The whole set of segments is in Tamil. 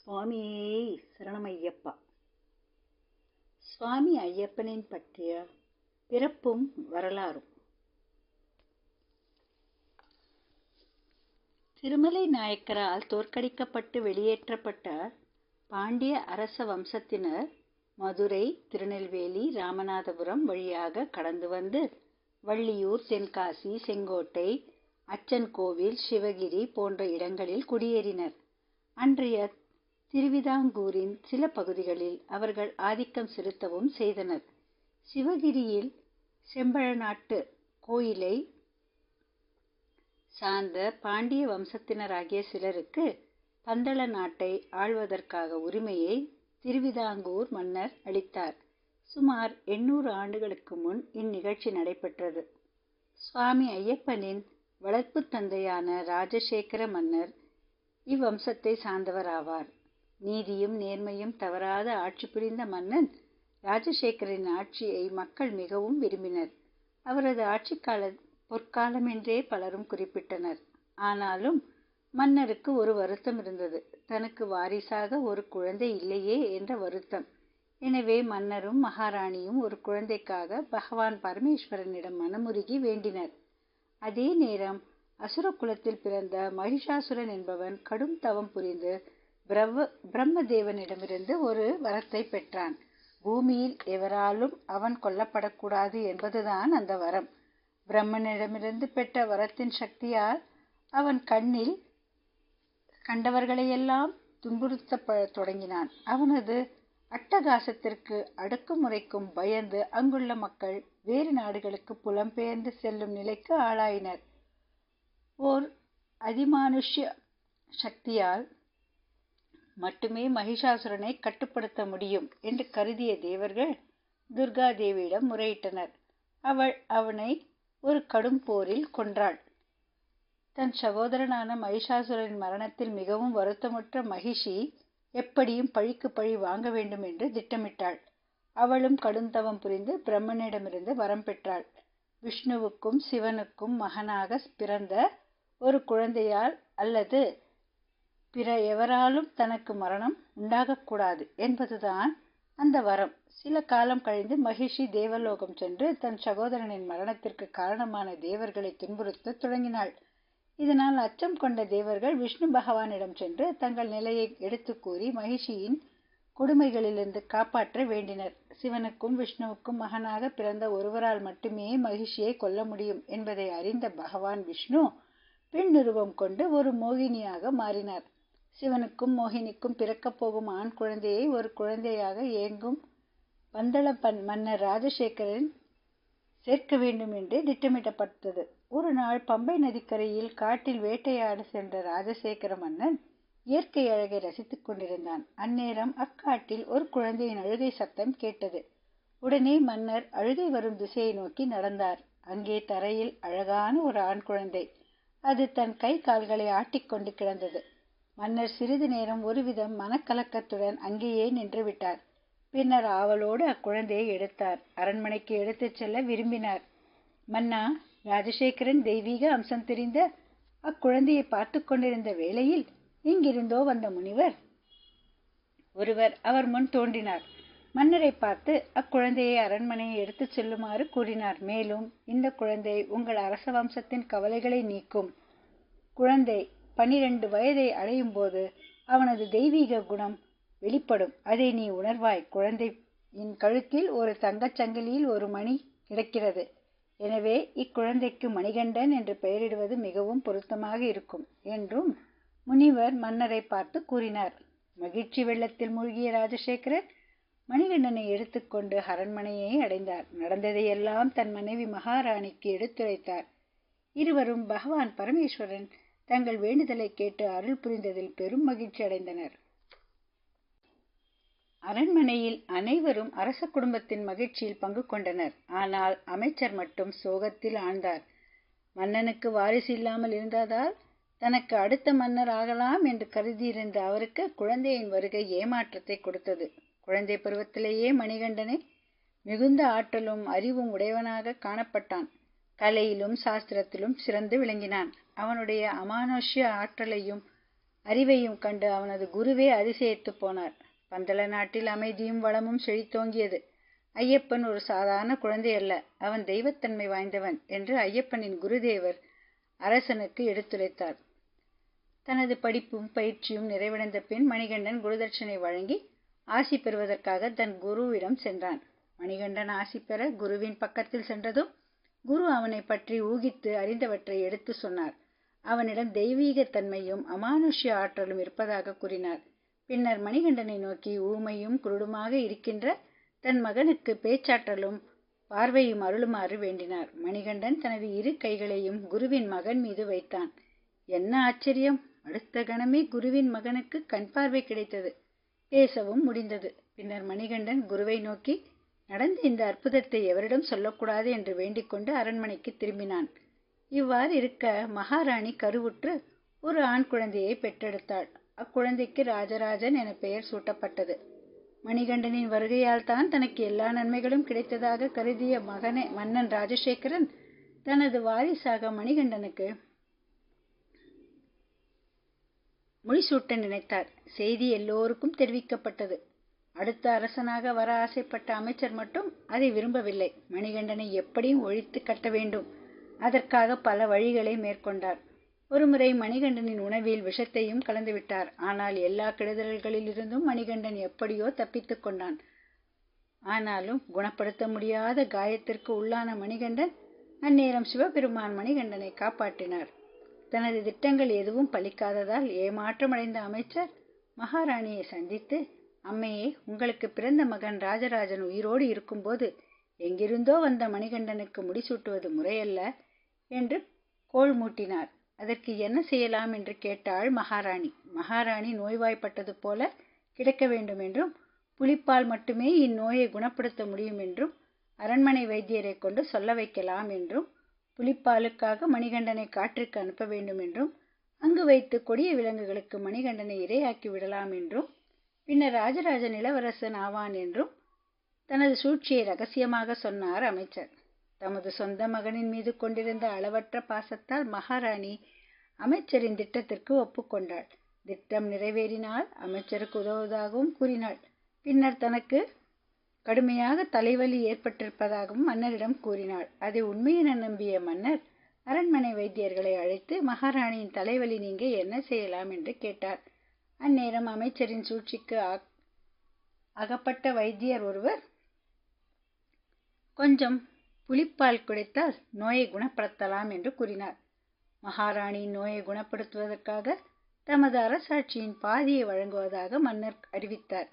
சுவாமியே சரணமையப்பா. சுவாமி ஐயப்பனின் பற்றிய பிறப்பும் வரலாறும். திருமலை நாயக்கரால் தோற்கடிக்கப்பட்டு வெளியேற்றப்பட்ட பாண்டிய அரச வம்சத்தினர் மதுரை திருநெல்வேலி ராமநாதபுரம் வழியாக கடந்து வந்து வள்ளியூர் தென்காசி செங்கோட்டை அச்சன் கோவில் சிவகிரி போன்ற இடங்களில் குடியேறினர். அன்றைய திருவிதாங்கூரின் சில பகுதிகளில் அவர்கள் ஆதிக்கம் செலுத்தவும் செய்தனர். சிவகிரியில் செம்பழநாட்டு கோயிலை சார்ந்த பாண்டிய வம்சத்தினராகிய சிலருக்கு பந்தள நாட்டை ஆள்வதற்காக உரிமையை திருவிதாங்கூர் மன்னர் அளித்தார். சுமார் எண்ணூறு ஆண்டுகளுக்கு முன் இந்நிகழ்ச்சி நடைபெற்றது. சுவாமி ஐயப்பனின் வளர்ப்பு தந்தையான ராஜசேகர மன்னர் இவ்வம்சத்தை சார்ந்தவர் ஆவார் நீதியும் நேர்மையும் தவறாத ஆட்சி புரிந்த மன்னன் ராஜசேகரின் ஆட்சியை மக்கள் மிகவும் விரும்பினர். அவரது ஆட்சி கால பொற்காலமென்றே பலரும் குறிப்பிட்டனர். ஆனாலும் மன்னருக்கு ஒரு வருத்தம் இருந்தது. தனக்கு வாரிசாக ஒரு குழந்தை இல்லையே என்ற வருத்தம். எனவே மன்னரும் மகாராணியும் ஒரு குழந்தைக்காக பகவான் பரமேஸ்வரனிடம் மனமுருகி வேண்டினர். அதே நேரம் அசுர குலத்தில் பிறந்த மகிஷாசுரன் என்பவன் கடும் தவம் புரிந்து பிரவ பிரம்மதேவனிடமிருந்து ஒரு வரத்தை பெற்றான். பூமியில் எவராலும் அவன் கொல்லப்படக்கூடாது என்பதுதான் அந்த வரம். பிரம்மனிடமிருந்து பெற்ற வரத்தின் சக்தியால் அவன் கண்ணில் கண்டவர்களையெல்லாம் துன்புறுத்த தொடங்கினான். அவனது அட்டகாசத்திற்கு அடக்குமுறைக்கும் பயந்து அங்குள்ள மக்கள் வேறு நாடுகளுக்கு புலம்பெயர்ந்து செல்லும் நிலைக்கு ஆளாயினர். ஓர் அதிமானுஷ்ய சக்தியால் மட்டுமே மகிஷாசுரனை கட்டுப்படுத்த முடியும் என்று கருதிய தேவர்கள் துர்கா தேவியிடம் முறையிட்டனர். அவள் அவனை ஒரு கடும் போரில் கொன்றாள். தன் சகோதரனான மகிஷாசுரனின் மரணத்தில் மிகவும் வருத்தமுற்ற மகிஷி எப்படியும் பழிக்கு பழி வாங்க வேண்டும் என்று திட்டமிட்டாள். அவளும் கடுந்தவம் புரிந்து பிரம்மனிடமிருந்து வரம் பெற்றாள். விஷ்ணுவுக்கும் சிவனுக்கும் மகனாக பிறந்த ஒரு குழந்தையால் அல்லது பிற எவராலும் தனக்கு மரணம் உண்டாகக்கூடாது என்பதுதான் அந்த வரம். சில காலம் கழிந்து மகிஷி தேவலோகம் சென்று தன் சகோதரனின் மரணத்திற்கு காரணமான தேவர்களை துன்புறுத்த தொடங்கினாள். இதனால் அச்சம் கொண்ட தேவர்கள் விஷ்ணு பகவானிடம் சென்று தங்கள் நிலையை எடுத்து கூறி மகிஷியின் கொடுமைகளிலிருந்து காப்பாற்ற வேண்டினர். சிவனுக்கும் விஷ்ணுவுக்கும் மகனாக பிறந்த ஒருவரால் மட்டுமே மகிஷியை கொல்ல முடியும் என்பதை அறிந்த பகவான் விஷ்ணு பெண் உருவம் கொண்டு ஒரு மோகினியாக மாறினார். சிவனுக்கும் மோகினிக்கும் பிறக்கப் போகும் ஆண் குழந்தையை ஒரு குழந்தையாக ஏங்கும் பந்தள மன்னர் ராஜசேகரன் சேர்க்க வேண்டும் என்று திட்டமிடப்பட்டது. ஒரு நாள் பம்பை நதிக்கரையில் காட்டில் வேட்டையாட சென்ற ராஜசேகர மன்னன் இயற்கை அழகை ரசித்துக் கொண்டிருந்தான். அந்நேரம் அக்காட்டில் ஒரு குழந்தையின் அழுகை சத்தம் கேட்டது. உடனே மன்னர் அழுகை வரும் திசையை நோக்கி நடந்தார். அங்கே தரையில் அழகான ஒரு ஆண் குழந்தை. அது தன் கை கால்களை ஆட்டிக்கொண்டு கிடந்தது. மன்னர் சிறிது நேரம் ஒருவிதம் மனக்கலக்கத்துடன் அங்கேயே நின்றுவிட்டார். பின்னர் ஆவலோடு அக்குழந்தையை எடுத்தார். அரண்மனைக்கு எடுத்துச் செல்ல விரும்பினார். மன்னா ராஜசேகரன் தெய்வீக அம்சம் தெரிந்த அக்குழந்தையை பார்த்து கொண்டிருந்த வேளையில் எங்கிருந்தோ வந்த முனிவர்? ஒருவர் அவர் முன் தோன்றினார். மன்னரை பார்த்து அக்குழந்தையை அரண்மனையை எடுத்துச் செல்லுமாறு கூறினார். மேலும் இந்த குழந்தை உங்கள் அரச வம்சத்தின் கவலைகளை நீக்கும் குழந்தை. பனிரெண்டு வயதை அடையும் போது அவனது தெய்வீக குணம் வெளிப்படும். அதை நீ உணர்வாய். குழந்தையின் கழுத்தில் ஒரு தங்கச் சங்கிலியில் ஒரு மணி கிடக்கிறது. எனவே இக்குழந்தைக்கு மணிகண்டன் என்று பெயரிடுவது மிகவும் பொருத்தமாக இருக்கும் என்றும் முனிவர் மன்னரை பார்த்து கூறினார். மகிழ்ச்சி வெள்ளத்தில் மூழ்கிய ராஜசேகரன் மணிகண்டனை எடுத்துக்கொண்டு அரண்மனையை அடைந்தார். நடந்ததையெல்லாம் தன் மனைவி மகாராணிக்கு எடுத்துரைத்தார். இருவரும் பகவான் பரமேஸ்வரன் தங்கள் வேண்டுதலை கேட்டு அருள் புரிந்ததில் பெரும் மகிழ்ச்சி அடைந்தனர். அரண்மனையில் அனைவரும் அரச குடும்பத்தின் மகிழ்ச்சியில் பங்கு கொண்டனர். ஆனால் அமைச்சர் மட்டும் சோகத்தில் ஆழ்ந்தார். மன்னனுக்கு வாரிசு இல்லாமல் இருந்ததால் தனக்கு அடுத்த மன்னர் ஆகலாம் என்று கருதியிருந்த அவருக்கு குழந்தையின் வருகை ஏமாற்றத்தை கொடுத்தது. குழந்தை பருவத்திலேயே மணிகண்டனை மிகுந்த ஆற்றலும் அறிவும் உடையவனாக காணப்பட்டான். கலையிலும் சாஸ்திரத்திலும் சிறந்து விளங்கினான். அவனுடைய அமானுஷ்ய ஆற்றலையும் அறிவையும் கண்டு அவனது குருவே அதிசயித்து போனார். பந்தள நாட்டில் அமைதியும் வளமும் செழித்தோங்கியது. ஐயப்பன் ஒரு சாதாரண குழந்தை அல்ல அவன் தெய்வத்தன்மை வாய்ந்தவன் என்று ஐயப்பனின் குருதேவர் அரசனுக்கு எடுத்துரைத்தார். தனது படிப்பும் பயிற்சியும் நிறைவடைந்த பின் மணிகண்டன் குருதட்சணை வழங்கி ஆசி பெறுவதற்காக தன் குருவிடம் சென்றான். மணிகண்டன் ஆசி பெற குருவின் பக்கத்தில் சென்றதும் குரு அவனை பற்றி ஊகித்து அறிந்தவற்றை எடுத்து சொன்னார். அவனிடம் தெய்வீகத்தன்மையும் அமானுஷ்ய ஆற்றலும் இருப்பதாக கூறினார் பின்னர் மணிகண்டனை நோக்கி ஊமையும் குருடுமாக இருக்கின்ற தன் மகனுக்கு பேச்சாற்றலும் பார்வையும் அருளுமாறு வேண்டினார். மணிகண்டன் தனது இரு கைகளையும் குருவின் மகன் மீது வைத்தான். என்ன ஆச்சரியம்! அடுத்த கணமே குருவின் மகனுக்கு கண் பார்வை கிடைத்தது. பேசவும் முடிந்தது பின்னர் மணிகண்டன் குருவை நோக்கி நடந்த இந்த அற்புதத்தை எவரிடம் சொல்லக்கூடாது என்று வேண்டிக்கொண்டு அரண்மனைக்கு திரும்பினான். இவ்வாறு இருக்க மகாராணி கருவுற்று ஒரு ஆண் குழந்தையை பெற்றெடுத்தாள். அக்குழந்தைக்கு ராஜராஜன் என பெயர் சூட்டப்பட்டது. மணிகண்டனின் வருகையால் தான் தனக்கு எல்லா நன்மைகளும் கிடைத்ததாக கருதிய மகனே மன்னன் ராஜசேகரன் தனது வாரிசாக மணிகண்டனுக்கு முடிசூட்ட நினைத்தார். செய்தி எல்லோருக்கும் தெரிவிக்கப்பட்டது. அடுத்த அரசனாக வர ஆசைப்பட்ட அமைச்சர் மட்டும் அதை விரும்பவில்லை. மணிகண்டனை எப்படியும் ஒழித்து கட்ட வேண்டும். அதற்காக பல வழிகளை மேற்கொண்டார். ஒருமுறை மணிகண்டனின் உணவில் விஷத்தையும் கலந்துவிட்டார். ஆனால் எல்லா கெடுதல்களிலிருந்தும் மணிகண்டன் எப்படியோ தப்பித்துக் கொண்டான். ஆனாலும் குணப்படுத்த முடியாத காயத்திற்கு உள்ளான மணிகண்டன் அந்நேரம் சிவபெருமான் மணிகண்டனை காப்பாற்றினார். தனது திட்டங்கள் எதுவும் பலிக்காததால் ஏமாற்றமடைந்த அமைச்சர் மகாராணியை சந்தித்து அம்மையே உங்களுக்கு பிறந்த மகன் ராஜராஜன் உயிரோடு இருக்கும்போது எங்கிருந்தோ வந்த மணிகண்டனுக்கு முடிசூட்டுவது முறையல்ல. என்று கோள் மூட்டினார். அதற்கு என்ன செய்யலாம் என்று கேட்டாள் மகாராணி. மகாராணி நோய்வாய்ப்பட்டது போல கிடக்க வேண்டும் என்றும் புலிப்பால் மட்டுமே இந்நோயை குணப்படுத்த முடியும் என்றும் அரண்மனை வைத்தியரை கொண்டு சொல்ல வைக்கலாம் என்றும் புலிப்பாலுக்காக மணிகண்டனை காற்றிற்கு அனுப்ப வேண்டும் என்றும் அங்கு வைத்து கொடிய விலங்குகளுக்கு மணிகண்டனை இரையாக்கி விடலாம் என்றும் பின்னர் ராஜராஜன் இளவரசன் ஆவான் என்றும் தனது சூழ்ச்சியை ரகசியமாக சொன்னார் அமைச்சர். தமது சொந்த மகனின் மீது கொண்டிருந்த அளவற்ற பாசத்தால் மகாராணி அமைச்சரின் திட்டத்திற்கு ஒப்புக்கொண்டாள். திட்டம் நிறைவேறினால் அமைச்சருக்கு உதவுவதாகவும் கூறினாள். பின்னர் தனக்கு கடுமையாக தலைவலி ஏற்பட்டிருப்பதாகவும் மன்னரிடம் கூறினாள். அதை உண்மையென நம்பிய மன்னர் அரண்மனை வைத்தியர்களை அழைத்து மகாராணியின் தலைவலி நீங்க என்ன செய்யலாம்? என்று கேட்டார். அந்நேரம் அமைச்சரின் சூழ்ச்சிக்கு அகப்பட்ட வைத்தியர் ஒருவர் கொஞ்சம் புலிப்பால் குடித்தால் நோயை குணப்படுத்தலாம் என்று கூறினார். மகாராணியின் நோயை குணப்படுத்துவதற்காக தமது அரசாட்சியின் பாதியை வழங்குவதாக மன்னர் அறிவித்தார்.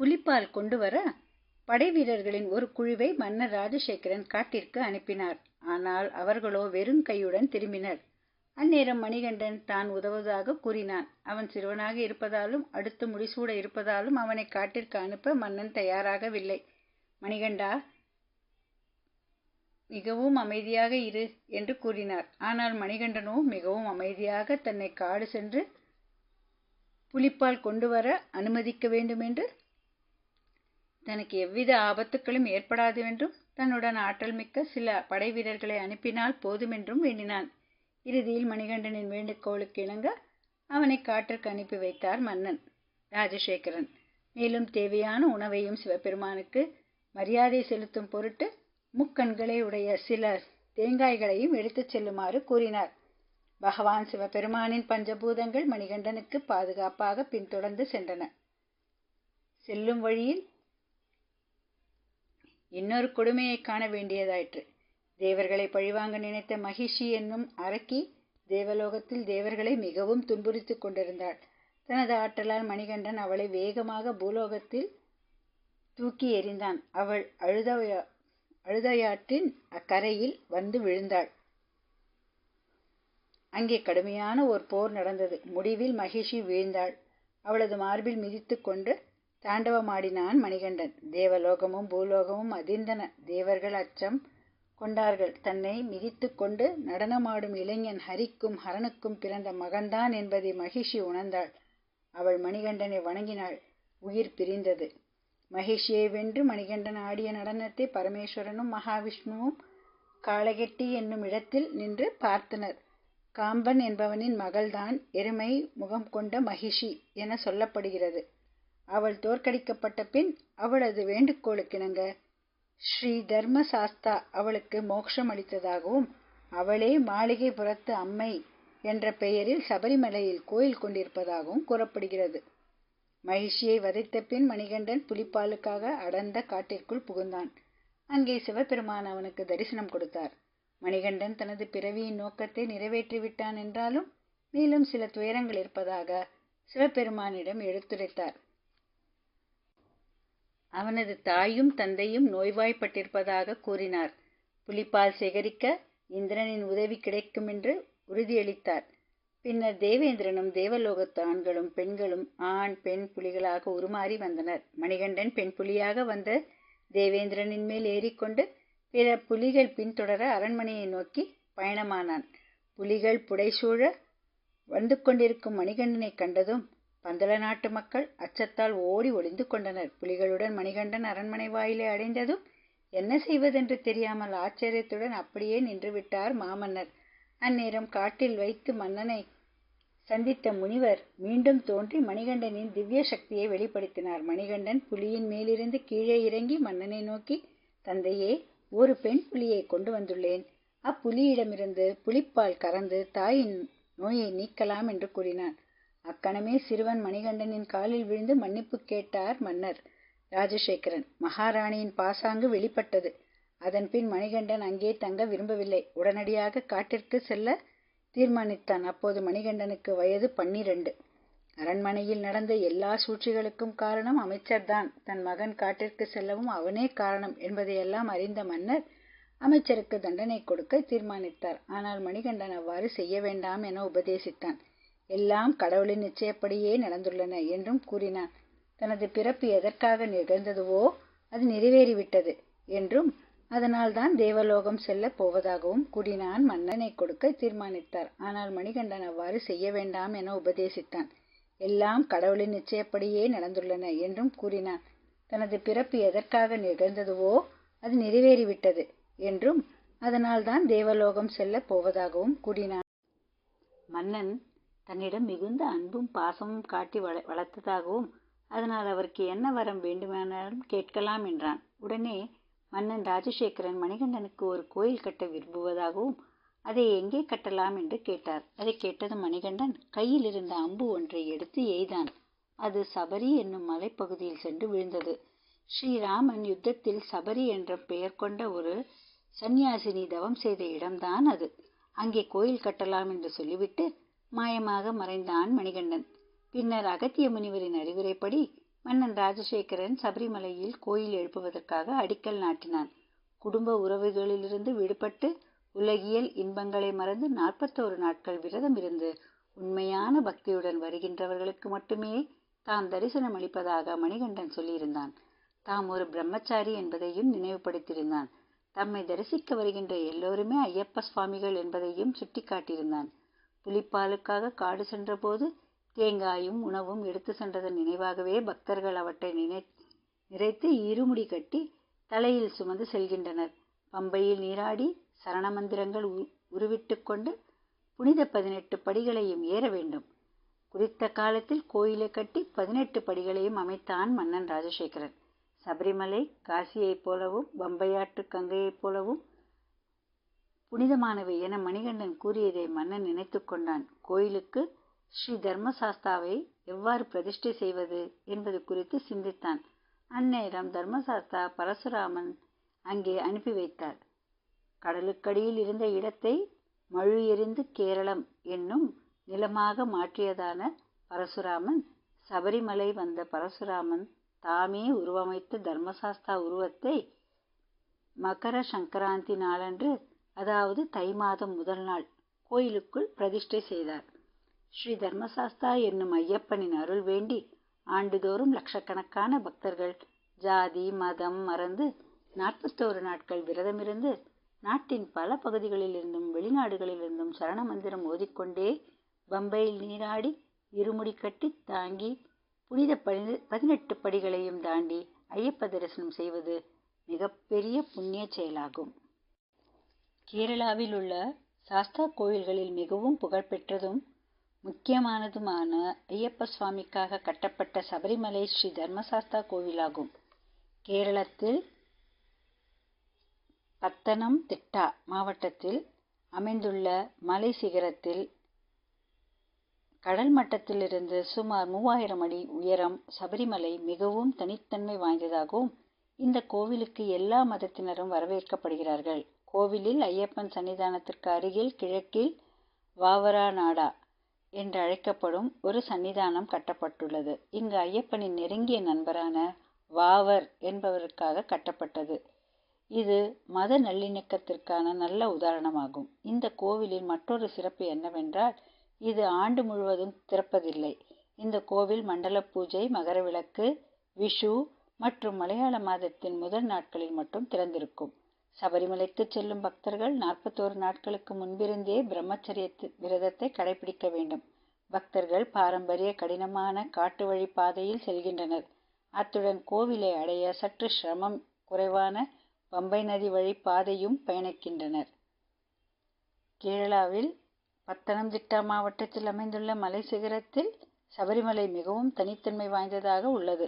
புலிப்பால் கொண்டு வர படை வீரர்களின் ஒரு குழுவை மன்னர் ராஜசேகரன் காட்டிற்கு அனுப்பினார். ஆனால் அவர்களோ வெறும் கையுடன் திரும்பினர். அந்நேரம் மணிகண்டன் தான் உதவுவதாக கூறினான். அவன் சிறுவனாக இருப்பதாலும் அடுத்து முடிசூட இருப்பதாலும் அவனை காட்டிற்கு அனுப்ப மன்னன் தயாராகவில்லை. மணிகண்டா மிகவும் அமைதியாக இரு என்று கூறினார். ஆனால் மணிகண்டனோ மிகவும் அமைதியாக தன்னை காடு சென்று புலிப்பால் கொண்டு வர அனுமதிக்க வேண்டும் என்று தனக்கு எவ்வித ஆபத்துக்களும் ஏற்படாது என்றும் தன்னுடன் ஆற்றல் மிக்க சில படை வீரர்களை அனுப்பினால் போதுமென்றும் வேண்டினான் இறுதியில் மணிகண்டனின் வேண்டுகோளுக்கு இணங்க அவனை காட்டிற்கு அனுப்பி வைத்தார் மன்னன் ராஜசேகரன். மேலும் தேவையான உணவையும் சிவபெருமானுக்கு மரியாதை செலுத்தும் பொருட்டு முக்கண்களை உடைய சில தேங்காய்களையும் எடுத்துச் செல்லுமாறு கூறினார். பகவான் சிவபெருமானின் பஞ்சபூதங்கள் மணிகண்டனுக்கு பாதுகாப்பாக பின்தொடர்ந்து சென்றன. செல்லும் வழியில் இன்னொரு கொடுமையை காண வேண்டியதாயிற்று. தேவர்களை பழிவாங்க நினைத்த மகிஷி என்னும் அரக்கி தேவலோகத்தில் தேவர்களை மிகவும் துன்புறுத்திக் கொண்டிருந்தாள். தனது ஆற்றலால் மணிகண்டன் அவளை வேகமாக பூலோகத்தில் தூக்கி எறிந்தான். அவள் அழுதவ அழுதையாற்றின் அக்கரையில் வந்து விழுந்தாள். அங்கே கடுமையான ஒரு போர் நடந்தது. முடிவில் மகிஷி வீழ்ந்தாள். அவளது மார்பில் மிதித்து கொண்டு தாண்டவமாடினான் மணிகண்டன். தேவலோகமும் பூலோகமும் அதிர்ந்தன. தேவர்கள் அச்சம் கொண்டார்கள். தன்னை மிதித்து கொண்டு நடனமாடும் இளைஞன் ஹரிக்கும் ஹரனுக்கும் பிறந்த மகன்தான் என்பதை மகிஷி உணர்ந்தாள். அவள் மணிகண்டனை வணங்கினாள். உயிர் பிரிந்தது. மகிஷியை வென்று மணிகண்டன் ஆடிய நடனத்தை பரமேஸ்வரனும் மகாவிஷ்ணுவும் காளகெட்டி என்னும் இடத்தில் நின்று பார்த்தனர். காம்பன் என்பவனின் மகள்தான் எருமை முகம் கொண்ட மகிஷி என சொல்லப்படுகிறது. அவள் தோற்கடிக்கப்பட்ட பின் அவளது வேண்டுகோளுக்கிணங்க ஸ்ரீ தர்ம சாஸ்தா அவளுக்கு மோட்சம் அளித்ததாகவும் அவளே மாளிகைபுரத்து அம்மை என்ற பெயரில் சபரிமலையில் கோயில் கொண்டிருப்பதாகவும் கூறப்படுகிறது. மகிழ்ச்சியை வதைத்த பின் மணிகண்டன் புலிப்பாலுக்காக அடர்ந்த காட்டிற்குள் புகுந்தான். அங்கே சிவபெருமான் அவனுக்கு தரிசனம் கொடுத்தார். மணிகண்டன் தனது பிறவியின் நோக்கத்தை நிறைவேற்றிவிட்டான் என்றாலும் மேலும் சில துயரங்கள் இருப்பதாக சிவபெருமானிடம் எடுத்துரைத்தார். அவனது தாயும் தந்தையும் நோய்வாய்ப்பட்டிருப்பதாக கூறினார். புலிப்பால் சேகரிக்க இந்திரனின் உதவி கிடைக்கும் என்று உறுதியளித்தார். பின்னர் தேவேந்திரனும் தேவலோகத்து ஆண்களும் பெண்களும் ஆண் பெண் புலிகளாக உருமாறி வந்தனர். மணிகண்டன் பெண் புலியாக வந்த தேவேந்திரனின் மேல் ஏறிக்கொண்டு பிற புலிகள் பின்தொடர அரண்மனையை நோக்கி பயணமானான். புலிகள் புடைசூழ வந்து கொண்டிருக்கும் மணிகண்டனை கண்டதும் பந்தள நாட்டு மக்கள் அச்சத்தால் ஓடி ஒளிந்து கொண்டனர். புலிகளுடன் மணிகண்டன் அரண்மனை வாயிலை அடைந்ததும் என்ன செய்வதென்று தெரியாமல் ஆச்சரியத்துடன் அப்படியே நின்றுவிட்டார் மாமன்னர். அந்நேரம் காட்டில் வைத்து மன்னனை சந்தித்த முனிவர் மீண்டும் தோன்றி மணிகண்டனின் திவ்ய சக்தியை வெளிப்படுத்தினார். மணிகண்டன் புலியின் மேலிருந்து கீழே இறங்கி மன்னனை நோக்கி தந்தையே ஒரு பெண் புலியை கொண்டு வந்துள்ளேன். அப்புலியிடமிருந்து புலிப்பால் கறந்து தாயின் நோயை நீக்கலாம் என்று கூறினான். அக்கணமே சிறுவன் மணிகண்டனின் காலில் விழுந்து மன்னிப்பு கேட்டார் மன்னர் ராஜசேகரன். மகாராணியின் பாசாங்கு வெளிப்பட்டது. அதன்பின் மணிகண்டன் அங்கே தங்க விரும்பவில்லை. உடனடியாக காட்டிற்கு செல்ல தீர்மானித்தான். அப்போது மணிகண்டனுக்கு வயது பன்னிரண்டு. அரண்மனையில் நடந்த எல்லா சூழ்ச்சிகளுக்கும் காரணம் அமைச்சர்தான். தன் மகன் காட்டிற்கு செல்லவும் அவனே காரணம் என்பதையெல்லாம் அறிந்த மன்னர் அமைச்சருக்கு தண்டனை கொடுக்க தீர்மானித்தார். ஆனால் மணிகண்டன் அவ்வாறு செய்ய வேண்டாம் என உபதேசித்தான். எல்லாம் கடவுளின் நிச்சயப்படியே நடந்துள்ளன என்றும் கூறினான். தனது பிறப்பு எதற்காக நிகழ்ந்ததுவோ அது நிறைவேறிவிட்டது என்றும் அதனால்தான் தேவலோகம் செல்ல போவதாகவும் குடினான் மன்னனை கொடுக்க தீர்மானித்தார். ஆனால் மணிகண்டன் அவ்வாறு செய்ய வேண்டாம் என உபதேசித்தான். எல்லாம் கடவுளின் நிச்சயப்படியே நடந்துள்ளன என்றும் கூறினான். தனது பிறப்பு எதற்காக நிகழ்ந்ததுவோ அது நிறைவேறிவிட்டது என்றும் அதனால்தான் தேவலோகம் செல்ல போவதாகவும் கூறினான். மன்னன் தன்னிடம் மிகுந்த அன்பும் பாசமும் காட்டி வள வளர்த்ததாகவும் அதனால் அவருக்கு என்ன வரம் வேண்டுமானாலும் கேட்கலாம் என்றான். உடனே மன்னன் ராஜசேகரன் மணிகண்டனுக்கு ஒரு கோயில் கட்ட விரும்புவதாகவும் அதை எங்கே கட்டலாம் என்று கேட்டார். அதை கேட்டதும் மணிகண்டன் கையில் இருந்த அம்பு ஒன்றை எடுத்து எய்தான். அது சபரி என்னும் மலைப்பகுதியில் சென்று விழுந்தது. ஸ்ரீராமன் யுத்தத்தில் சபரி என்ற பெயர் கொண்ட ஒரு சந்நியாசினி தவம் செய்த இடம்தான் அது. அங்கே கோயில் கட்டலாம் என்று சொல்லிவிட்டு மாயமாக மறைந்தான் மணிகண்டன். பின்னர் அகத்திய முனிவரின் அறிவுரைப்படி மன்னன் ராஜசேகரன் சபரிமலையில் கோயில் எழுப்புவதற்காக அடிக்கல் நாட்டினான். குடும்ப உறவுகளிலிருந்து விடுபட்டு உலகியல் இன்பங்களை மறந்து நாற்பத்தோரு நாட்கள் விரதம் இருந்து உண்மையான பக்தியுடன் வருகின்றவர்களுக்கு மட்டுமே தாம் தரிசனம் அளிப்பதாக மணிகண்டன் சொல்லியிருந்தான். தாம் ஒரு பிரம்மச்சாரி என்பதையும் நினைவுபடுத்தியிருந்தான். தம்மை தரிசிக்க வருகின்ற எல்லோருமே ஐயப்ப சுவாமிகள் என்பதையும் சுட்டிக்காட்டியிருந்தான். புலிப்பாலுக்காக காடு சென்றபோது தேங்காயும் உணவும் எடுத்து சென்றதன் நினைவாகவே பக்தர்கள் அவற்றை நினை நிறைத்து இருமுடி கட்டி தலையில் சுமந்து செல்கின்றனர். பம்பையில் நீராடி சரண மந்திரங்கள் உருவிட்டு கொண்டு புனித பதினெட்டு படிகளையும் ஏற வேண்டும். குறித்த காலத்தில் கோயிலை கட்டி பதினெட்டு படிகளையும் அமைத்தான் மன்னன் ராஜசேகரன். சபரிமலை காசியைப் போலவும் பம்பையாற்று கங்கையைப் போலவும் புனிதமானவை என மணிகண்டன் கூறியதை மன்னன் நினைத்து கொண்டான். கோயிலுக்கு ஸ்ரீ தர்மசாஸ்தாவை எவ்வாறு பிரதிஷ்டை செய்வது என்பது குறித்து சிந்தித்தான். அந்நேரம் தர்மசாஸ்தா பரசுராமன் அங்கே அனுப்பி வைத்தார். கடலுக்கடியில் இருந்த இடத்தை மழு எறிந்து கேரளம் என்னும் நிலமாக மாற்றியதான பரசுராமன் சபரிமலை வந்த பரசுராமன் தாமே உருவமைத்த தர்மசாஸ்தா உருவத்தை மகர சங்கராந்தி நாளன்று அதாவது தை மாதம் முதல் நாள் கோயிலுக்குள் பிரதிஷ்டை செய்தார். ஸ்ரீ தர்மசாஸ்தா என்னும் ஐயப்பனின் அருள் வேண்டி ஆண்டுதோறும் லட்சக்கணக்கான பக்தர்கள் ஜாதி மதம் மறந்து நாற்பத்தோரு நாட்கள் விரதமிருந்து நாட்டின் பல பகுதிகளிலிருந்தும் வெளிநாடுகளிலிருந்தும் சரண மந்திரம் ஓதிக்கொண்டே பம்பையில் நீராடி இருமுடி கட்டி தாங்கி புனித பதி பதினெட்டு படிகளையும் தாண்டி ஐயப்ப தரிசனம் செய்வது மிகப்பெரிய புண்ணிய செயலாகும். கேரளாவில் உள்ள சாஸ்தா கோயில்களில் மிகவும் புகழ்பெற்றதும் முக்கியமானதுமான ஐயப்ப சுவாமிக்காக கட்டப்பட்ட சபரிமலை ஸ்ரீ தர்மசாஸ்தா கோவிலாகும். கேரளத்தில் பத்தனம்திட்டா மாவட்டத்தில் அமைந்துள்ள மலை சிகரத்தில் கடல் மட்டத்திலிருந்து சுமார் மூவாயிரம் அடி உயரம் சபரிமலை மிகவும் தனித்தன்மை வாய்ந்ததாகவும் இந்த கோவிலுக்கு எல்லா மதத்தினரும் வரவேற்கப்படுகிறார்கள். கோவிலில் ஐயப்பன் சன்னிதானத்திற்கு அருகில் கிழக்கில் வாவராநாடா என்று அழைக்கப்படும் ஒரு சன்னிதானம் கட்டப்பட்டுள்ளது. இங்கு ஐயப்பனின் நெருங்கிய நண்பரான வாவர் என்பவருக்காக கட்டப்பட்டது. இது மத நல்லிணக்கத்திற்கான நல்ல உதாரணமாகும். இந்த கோவிலின் மற்றொரு சிறப்பு என்னவென்றால் இது ஆண்டு முழுவதும் திறப்பதில்லை. இந்த கோவில் மண்டல பூஜை மகரவிளக்கு விஷு மற்றும் மலையாள மாதத்தின் முதல் நாட்களில் மட்டும் திறந்திருக்கும். சபரிமலைக்கு செல்லும் பக்தர்கள் நாற்பத்தோரு நாட்களுக்கு முன்பிருந்தே பிரம்மச்சரிய விரதத்தை கடைபிடிக்க வேண்டும். பக்தர்கள் பாரம்பரிய கடினமான காட்டு வழி பாதையில் செல்கின்றனர். அத்துடன் கோவிலை அடைய சற்று சிரமம் குறைவான பம்பை நதி வழி பாதையும் பயணிக்கின்றனர். கேரளாவில் பத்தனம்திட்டா மாவட்டத்தில் அமைந்துள்ள மலை சிகரத்தில் சபரிமலை மிகவும் தனித்தன்மை வாய்ந்ததாக உள்ளது.